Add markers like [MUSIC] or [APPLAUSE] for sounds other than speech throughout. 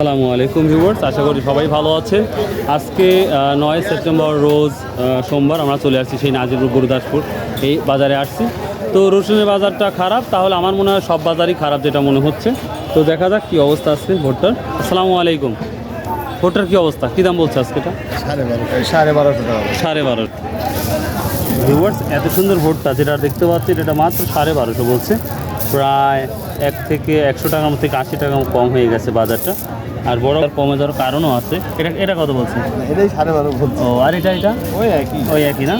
আসসালামু আলাইকুম ভিউয়ার্স আশা করি সবাই ভালো আছে। আজকে নয় সেপ্টেম্বর রোজ সোমবার আমরা চলে আসছি সেই নাজিরপুর গুরুদাসপুর এই বাজারে আসছি। তো রসুনের বাজারটা খারাপ তাহলে আমার মনে হয় সব বাজারই খারাপ যেটা মনে হচ্ছে। তো দেখা যাক কী অবস্থা আজকে ভোটটার। আসসালামু আলাইকুম। ভোটটার কী অবস্থা? কী দাম বলছে আজকে এটা? সাড়ে বারোশো টাকা। সাড়ে বারোশো। ভিউয়ার্স এত সুন্দর ভোটটা যেটা দেখতে পাচ্ছি এটা মাত্র সাড়ে বারোশো বলছে। প্রায় এক থেকে একশো টাকার মধ্যে আশি টাকা কম হয়ে গেছে বাজারটা। আর বড় কমে যাওয়ার কারণও আছে। এটা এটা কত বলছে এটাই সাড়ে বারো ও আর এটা এটা? ওই একই। ওই একই না?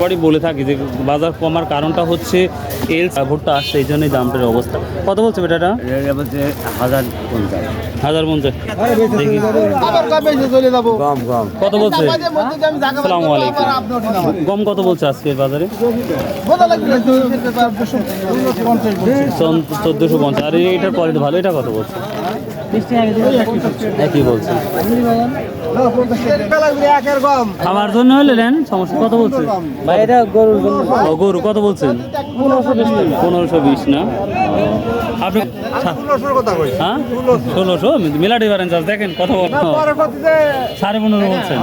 পরে বলে থাকি যে বাজার কমার কারণটা হচ্ছে এল ভোটটা আসছে এই জন্যই দামটার অবস্থা। কত বলছে বেটাটা? হাজার পঞ্চাশ। হাজার পঞ্চাশ। দেখি। আবার কবে এসে চলে যাব? কম কম কত বলছে? আসসালামু আলাইকুম। গম কত বলছে আজকে বাজারে? চোদ্দোশো পঞ্চাশ। আর এইটার কোয়ালিটি ভালো এটা কত বলছে? একই বলছে। আমার জন্য হলে নেন সমস্যা কত বলছে? ভাই এটা গরুর জন্য। গরু কত বলছেন পনেরোশো বিশ না? আপনি হ্যাঁ? ষোলোশো? মেলা ডিফারেন্স আছে দেখেন কত সাড়ে পনেরো বলছেন।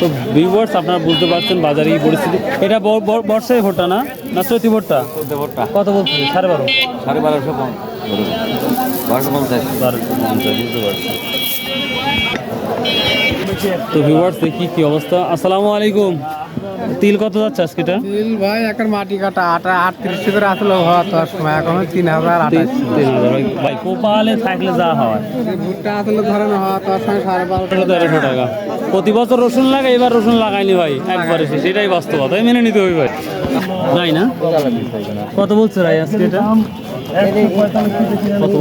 তো ভিউয়ার্স আপনারা বুঝতে পারছেন বাজারে এই পরিস্থিতি। এটা বর্ষায় ভোটটা না? না চৈতি ভোটটা? কত বলছেন সাড়ে বারো। সাড়ে বারোশো কম বারোশো পঞ্চাশ। বারোশো পঞ্চাশ বুঝতে পারছি তো ভিউয়ার্স দেখি কি অবস্থা। আসসালামু আলাইকুম। তিল কত যাচ্ছে আজকে এটা? তিল ভাই এখন মাটি কাটা। আটা আটত্রিশ করে আসলে হওয়া তো সময়। এখন তিন হাজার তিন হাজার। ভাই- ভাই কোপালে থাকলে যা হয়। ভুট্টা আসলে ধরেন হওয়া তো সময় সাড়ে বারোশো তেরোশো টাকা। প্রতি বছর রসুন লাগাই এবার রসুন লাগাইনি ভাই। একবারে শেষ। এটাই বাস্তবতা। মেনে নিতে হবে ভাই। তাই না। কত বলছে রাই আজকে এটা? কত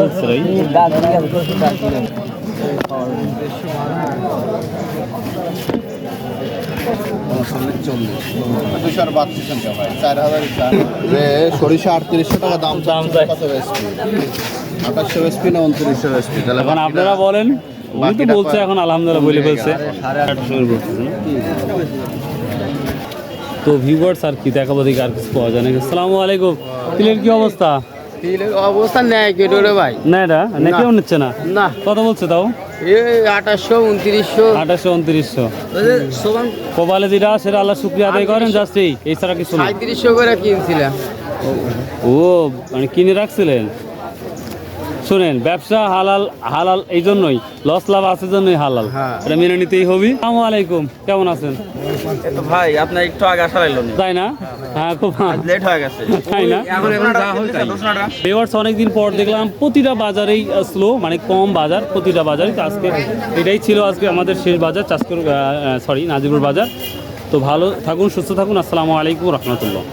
সরিষা আটত্রিশশো টাকা দাম আঠাশশো এসপি না উনত্রিশশো এসপি তাহলে এখন আপনারা বলেন উনি তো বলছে এখন আলহামদুলিল্লাহ বলে ফেলছে। না? তো ভিউয়ার্স আর কি দেখাবো দেখি আর কিছু পাওয়া যায় নাকি? আসসালামু আলাইকুম। তিলের কি অবস্থা? তিলের অবস্থা নেয় কেটে রে ভাই? না এটা না। কেউ নিচ্ছে না। না। কত বলছে তাও? এই আঠাশশো উনত্রিশশো। আঠাশশো উনত্রিশশো। সমান কপালে যেটা সেটা আল্লাহ শুক্রিয়া আদায় করেন জাস্ট এই এছাড়া কিছু না সাঁত্রিশশো করে কিনছিলাম ও মানে কিনে রাখছিলেন? শুনেন ব্যবসা হালাল হালাল এই জন্যই লস লাভ আছে জন্যই হালাল। হ্যাঁ। এটা মেনে নিতেই হবি। আসসালামু আলাইকুম কেমন আছেন? ভাই আপনার একটু আগে আসা লাগল তাই না? হ্যাঁ খুব লেট হয়ে গেছে। [LAUGHS] তাই না? এখন এখন যা হল তাই। ভিউয়ার্স অনেকদিন পর দেখলাম প্রতিটা বাজারেই স্লো মানে কম বাজার প্রতিটা বাজারই তো আজকে এটাই ছিল আজকে আমাদের শেষ বাজার চাষকর সরি নাজিপুর বাজার। তো ভালো থাকুন সুস্থ থাকুন আসসালামু আলাইকুম রহমতুল্লাহ।